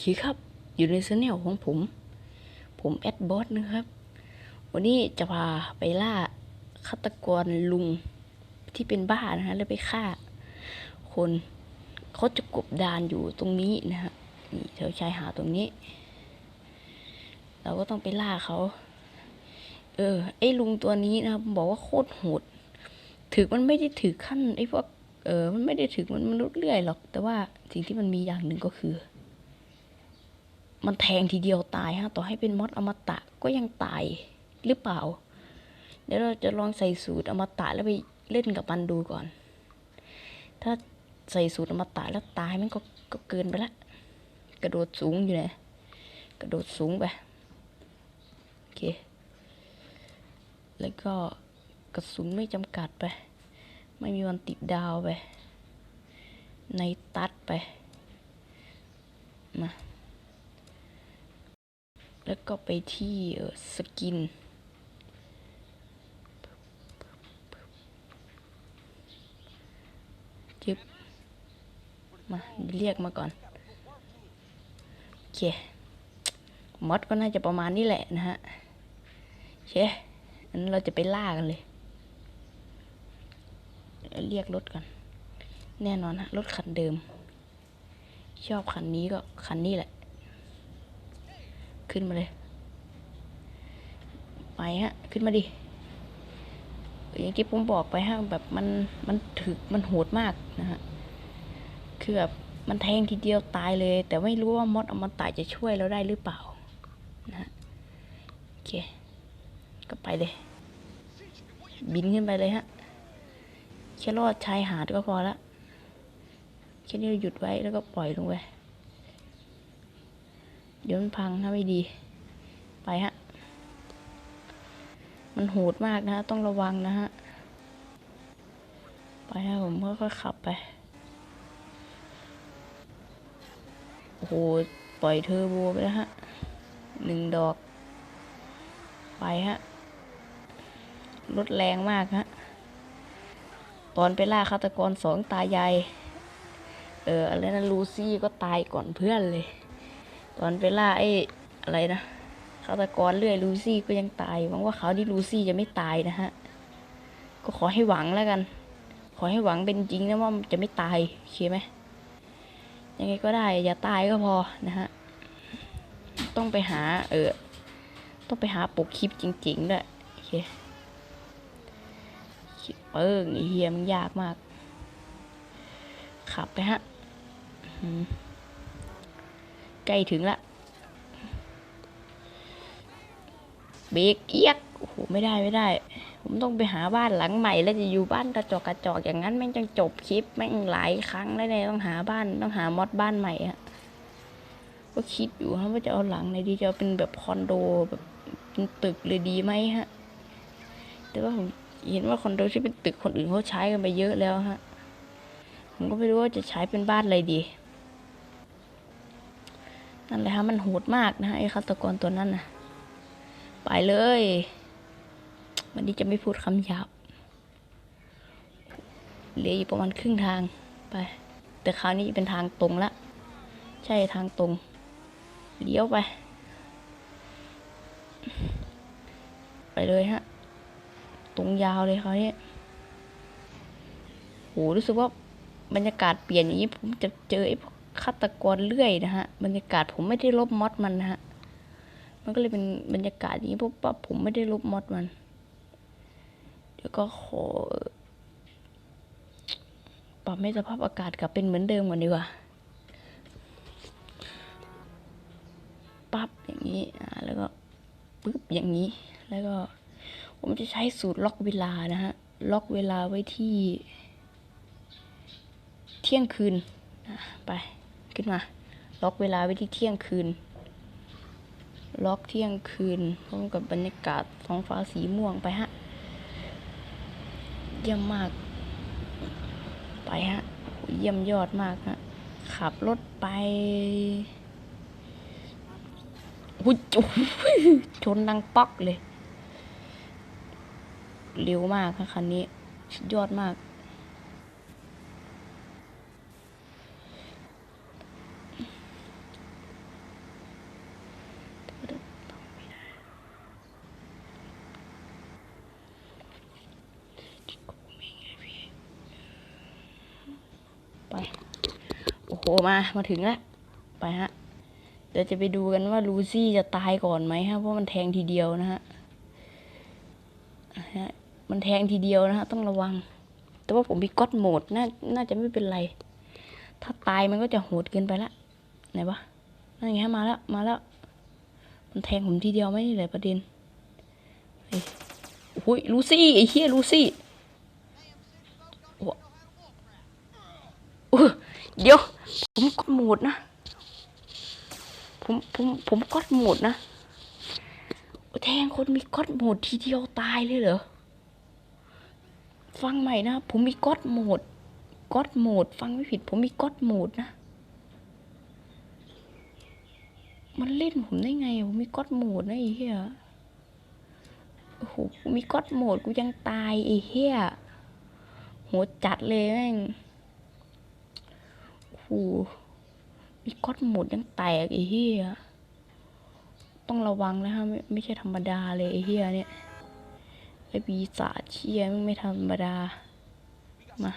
เคครับ อยู่ในชแนลของผม ผมแอดบอสนะครับ วันนี้จะพาไปล่าฆาตกรลุงที่เป็นบ้านะฮะแล้วไปฆ่า คนเขาจะกบดานอยู่ตรงนี้นะฮะนี่แถวชายหาดตรงนี้ เราก็ต้องไปล่าเขา เออ ไอ้ลุงตัวนี้นะบอกว่าโคตรโหดถึกมันไม่ได้ถึกขั้นไอ้พวกเออ มันไม่ได้ถึกมันมนุษย์เลื่อยหรอก แต่ว่าสิ่งที่มันมีอย่างหนึ่งก็คือ มันแทงทีเดียวตายฮะ ต่อให้เป็นมอดอมตะก็ยังตายหรือเปล่า เดี๋ยวเราจะลองใส่สูตรอมตะแล้วไปเล่นกับมันดูก่อน ถ้าใส่สูตรอมตะแล้วตายมันก็ก็เกินไปละกระโดดสูงอยู่ไหนกระโดดสูงไปโอเค แล้วก็กระสุนไม่จำกัดไป ไม่มีวันติดดาวไป ในตัดไปมา แล้วก็ไปที่สกิน จึบมาเรียกมาก่อน โอเค มอดก็น่าจะประมาณนี้แหละนะฮะเคอันนั้นเราจะไปล่ากันเลยเดี๋ยวเรียกรถก่อน แน่นอนฮะ รถคันเดิม ชอบคันนี้ก็คันนี้แหละ ขึ้นมาเลย ไปฮะ ขึ้นมาดิ อย่างที่ผมบอกไปฮะแบบมันมันถึกมันโหดมากนะฮะ คือแบบมันแทงทีเดียวตายเลย แต่ไม่รู้ว่ามดอมตะจะช่วยเราได้หรือเปล่า นะฮะโอเค ก็ไปเลย บินขึ้นไปเลยฮะแค่รอดชายหาดก็พอละแค่นี้เราหยุดไว้แล้วก็ปล่อยลงไป เดี๋ยวมันพังถ้าไม่ดี ไปฮะ มันโหดมากนะฮะ ต้องระวังนะฮะ ไปฮะผมค่อยๆขับไป โอ้โห ปล่อยเทอร์โบไปแล้วฮะ หนึ่งดอก ไปฮะ รถแรงมากฮะ ตอนไปล่าฆาตกรสองตายาย เอออะไรนะลูซี่ก็ตายก่อนเพื่อนเลย ตอนไปล่าไอ้อะไรนะฆาตกรเลื่อยลูซี่ก็ยังตายหวังว่าเขาที่ลูซี่จะไม่ตายนะฮะ ก็ขอให้หวังแล้วกัน ขอให้หวังเป็นจริงนะว่ามันจะไม่ตายโอเคไหมยังไงก็ได้ อย่าตายก็พอนะฮะ ต้องไปหา เออ ต้องไปหาปกคลิปจริงๆด้วยโอเคเปิ้งไอ้เฮียมันยากมาก ขับไปฮะ ใกล้ถึงละเบรกเอียกโอ้โหไม่ได้ไม่ได้ ผมต้องไปหาบ้านหลังใหม่ แล้วจะอยู่บ้านกระจอกกระจอกอย่างนั้นแม่งจังจบคลิปแม่งหลายครั้งแล้วเนี่ยต้องหาบ้านต้องหามอดบ้านใหม่อะก็คิดอยู่ฮะว่าจะเอาหลังไหนดีจะเอาเป็นแบบคอนโดแบบเป็นตึกเลยดีไหมฮะ แต่ว่าผมเห็นว่าคอนโดที่เป็นตึกคนอื่นเขาใช้กันไปเยอะแล้วฮะผมก็ไม่รู้ว่าจะใช้เป็นบ้านอะไรดี นั่นแหละฮะมันโหดมากนะฮะไอ้ฆาตกรตัวนั้นนะไปเลย วันนี้จะไม่พูดคำหยาบเหลืออยู่ประมาณครึ่งทางไป แต่คราวนี้เป็นทางตรงละ ใช่ทางตรง เลี้ยวไป ไปเลยฮะ ตรงยาวเลยคราวนี้โหรู้สึกว่าบรรยากาศเปลี่ยนอย่างนี้ผมจะเจอไอ้พวก ฆาตกรเลื่อยนะฮะบรรยากาศผมไม่ได้ลบมอดมันนะฮะมันก็เลยเป็นบรรยากาศอย่างนี้เพราะว่าผมไม่ได้ลบมอดมัน เดี๋ยวก็ขอปรับให้สภาพอากาศกลับเป็นเหมือนเดิมก่อนดีกว่าปั๊บอย่างนี้อ่าแล้วก็ปึ๊บอย่างนี้แล้วก็ผมจะใช้สูตรล็อกเวลานะฮะล็อกเวลาไว้ที่เที่ยงคืนอะไป ขึ้นมา ล็อกเวลาไว้ที่เที่ยงคืน ล็อกเที่ยงคืนพร้อมกับบรรยากาศท้องฟ้าสีม่วงไปฮะเยี่ยมมาก ไปฮะเยี่ยมยอดมากฮะขับรถไปหุ้ยชนดังป๊อกเลย เร็วมากค่ะคันนี้ ยอดมาก อ้มา มาถึงแล้ว ไปฮะ เดี๋ยวจะไปดูกันว่าลูซี่จะตายก่อนไหมฮะ เพราะมันแทงทีเดียวนะฮะฮะ มันแทงทีเดียวนะฮะ ต้องระวัง แต่ว่าผมมีก๊อตโหมดน่า น่าจะไม่เป็นไร ถ้าตายมันก็จะโหดเกินไปละ ไหนวะ นั่นไงฮะมาแล้ว มาแล้ว มันแทงผมทีเดียวไหมนี่แหละประเด็นเฮ้ยโอ้ยลูซี่ไอ้เฮียลูซี่โอ้ เดี๋ยว ผมกดโหมดนะ ผมผมผมก๊อตโหมดนะแทงคนมีก๊อตโหมดทีเดียวตายเลยเหรอ ฟังใหม่นะ ผมมีก๊อตโหมดก๊อตโหมด ฟังไม่ผิด ผมมีก๊อตโหมดนะ มันเล่นผมได้ไง ผมมีก๊อตโหมดนะไอ้เหี้ยโอ้โหมีก๊อตโหมดกูยังตายไอ้เหี้ยโหดจัดเลยแม่ง หมีก๊อตหมดยังแตกไอ้เหี้ยต้องระวังนะฮะไม่ไม่ใช่ธรรมดาเลยไอ้เหี้ยเนี่ยไอ้ปีศาจเชี่ยมันไม่ธรรมดา มา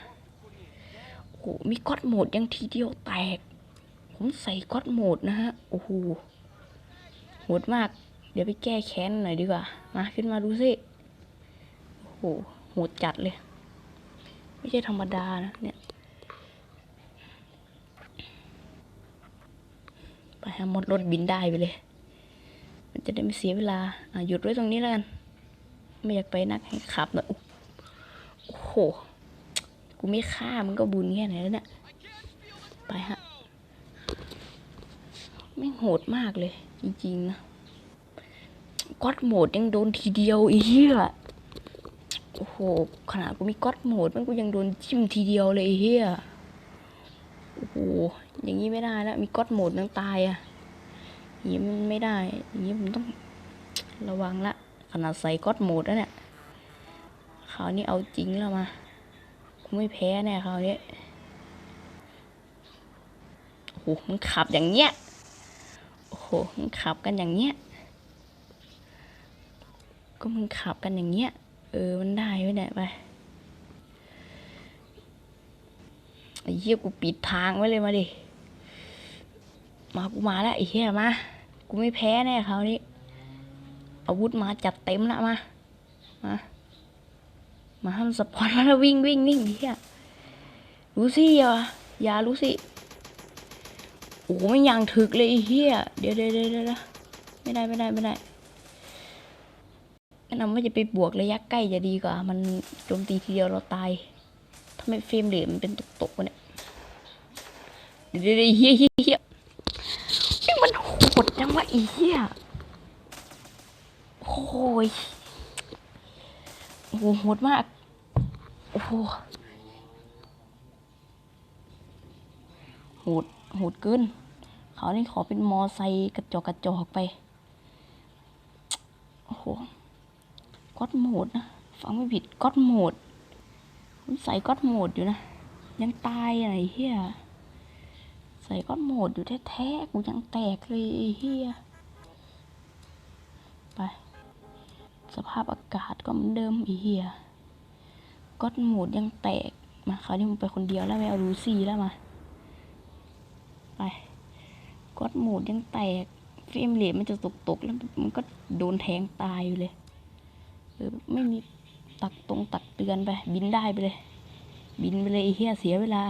โอ้โห มีก๊อตโหมดยังทีเดียวแตก ผมใส่ก๊อตโหมดนะฮะ โอ้โหโหดมาก เดี๋ยวไปแก้แค้นหน่อยดีกว่า มาขึ้นมาดูสิ โอ้โห โหดจัดเลย ไม่ใช่ธรรมดานะ เนี่ย ไปหาห มดรถบินได้ไปเลย มันจะได้ไม่เสียเวลา อะหยุดไว้ตรงนี้แล้วกัน ไม่อยากไปนักให้ขับหน่อยโอ้โห กูไม่ฆ่ามึงก็บุญแค่ไหนแล้วเนี่ย ไปฮะ ไม่โหดมากเลย จริงๆนะก๊อตโหมดยังโดนทีเดียวอ้เหี้ยโอ้โห ขนาดกูมีก๊อตโหมดมันกูยังโดนจิ้มทีเดียวเลยเหี้ยโอ้โห อย่างนี้ไม่ได้แล้ว มีก๊อตโหมดยังตายอะ ย่างนี้มันไม่ได้อย่างนี้ผมต้องระวังละ ขนาดใส่ก๊อตโหมดแล้วเนี่ยคราวนี้เอาจริงแล้วมาไม่แพ้แน่คราวนี้โอ้โหมันขับอย่างเงี้ยโอ้โหมึงขับกันอย่างเงี้ยก็มึงขับกันอย่างเงี้ยเออมันได้ไว้เนี่ยไปไอ้เหี้ยกูปิดทางไว้เลยมาดิ มากูมาแล้วไอ้เหี้ยมา กูไม่แพ้แน่คราวนี้ อาวุธมาจัดเต็มละมา มา มาทำสปอนมาแล้ววิ่งวิ่งวิ่งเหี้ยรู้สิอย่าอย่ารู้สิ โอ้โหไม่ยังถึกเลยไอ้เฮียเดี๋ยวเดี๋ยวเดี๋ยวเดี๋ยวไม่ได้ไม่ได้ไม่ได้แนะนำว่าจะไปบวกระยะใกล้จะดีกว่า มันโจมตีทีเดียวเราตายถ้าไมเฟรมเรทมันเป็นตกๆวะเนี่ยเดี๋ยวเดี๋ยวเดี๋ยวเฮียเฮียเฮียนี่มันโหดจังวะไอ้ เฮียโอ้ยโอ้โหโหดมาก โอ้โหโหดโหดเกินเขานี่ขอเป็นมอไซค์กระจอกกระจอกไป โอ้โหก๊อตโหมดนะ ฟังไม่ผิดก๊อตโหมดผมใส่ก๊อตโหมดอยู่นะ ยังตายอะไรเฮียใส่ก๊อตโหมดอยู่แท้ๆกูยังแตกเลยเฮีย สภาพอากาศก็เหมือนเดิมอ้เฮียก๊อตโหมดยังแตกมาคราวนี้มึงไปคนเดียวแล้วไม่เอาลูซี่แล้วมา ไปก๊อตโหมดยังแตกเฟรมเรทมันจะตกตกแล้วมันก็โดนแทงตายอยู่เลยเออไม่มีตักตรงตักเตือนไป บินได้ไปเลย บินไปเลยไอ้เฮียเสียเวลา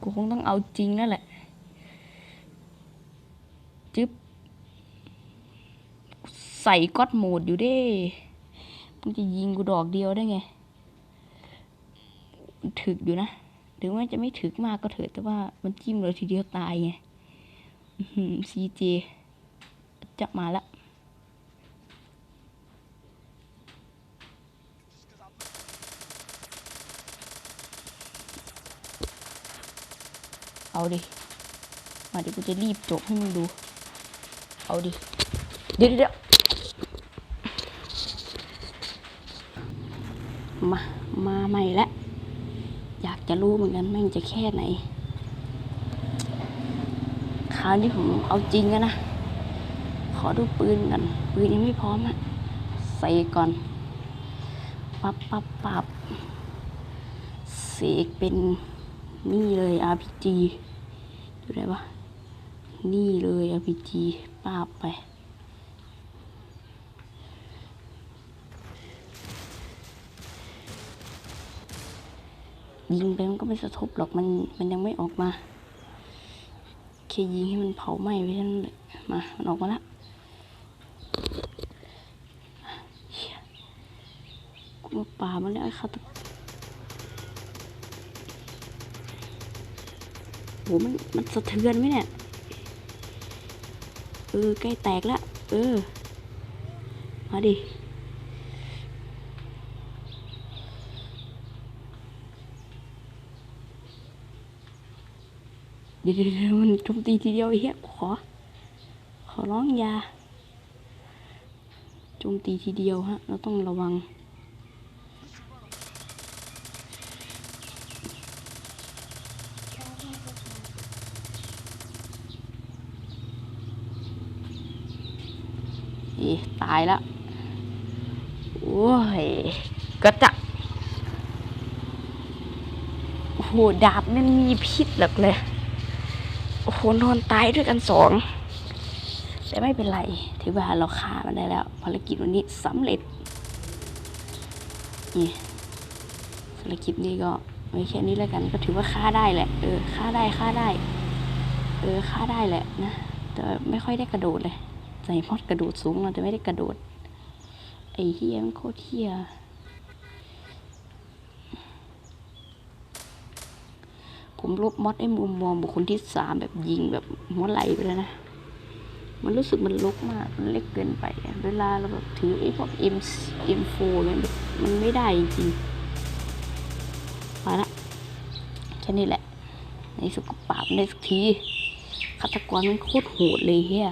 กูคงต้องเอาจริงนั่นแหละ จึ๊บ ใส่ก๊อตโหมดอยู่ด้มันจะยิงกูดอกเดียวได้ไง ถึกอยู่นะ ถึงแม้จะไม่ถึกมากก็เถิดแต่ว่ามันจิ้มเลยทีเดียวตายไงซีเจจะมาละเอาดิ มาเดี๋ยวกูจะรีบจบให้มึงดู เอาดิเดี๋ยวเดี๋ยวมา มาใหม่ล้วอยากจะรู้เหมือนกันแม่งจะแค่ไหน คราวนี้ผมเอาจริงแล้วนะ ขอดูปืนกัน ปืนยังไม่พร้อมอะใส่ก่อน ปับปับปับเสกเป็นนี่เลย RPG อยู่ไหนวะ นี่เลย RPG ป้าบไป ยิงไปมันก็ไม่สะทบหรอกมันมันยังไม่ออกมาแค่ยิงให้มันเผาไหม้ไปเท่านั้นแหละมา มันออกมาล้วเหี้ยกูมาป่ามันแล้วไอ้ฆาตกรโหมันมันสะเทือนไหมเนี่ย เออ ใกล้แตกแล้วเออ มาดิ เดี๋ยวเดี๋ยวมันโจมตีทีเดียวไอ้เหี้ยขอ ขอร้องยาโจมตีทีเดียวฮะ เราต้องระวัง เอ๊ะ ตายแล้วโอ้ยกระจักโอ้โหดาบมันมีพิษหลักเลยโอ้โหนอนตายด้วยกันสองแต่ไม่เป็นไรถือว่าเราฆ่ามันได้แล้ว ภารกิจวันนี้สำเร็จนี่ภารกิจนี้ก็ไม่แค่นี้แล้วกันก็ถือว่าฆ่าได้แหละเออฆ่าได้ฆ่าได้ เออฆ่าได้แหละนะแต่ไม่ค่อยได้กระโดดเลย ส่มอดกระโดดสูงเราแต่ไม่ได้กระโดด ไอ้เฮียมันโคตรเฮียผมลบมอดไอ้มุมมองบุคคลที่สามแบบยิงแบบหัวไหลไปแล้วนะ มันรู้สึกมันลกมาก มันเล็กเกินไป เวลาเราแบบถือไอ้พวก M M4 เนี่ยแบบมันไม่ได้จริงมาละแค่นี้แหละในสุกปราบในสักทีฆาตกรมันโคตรโหดเลยเฮีย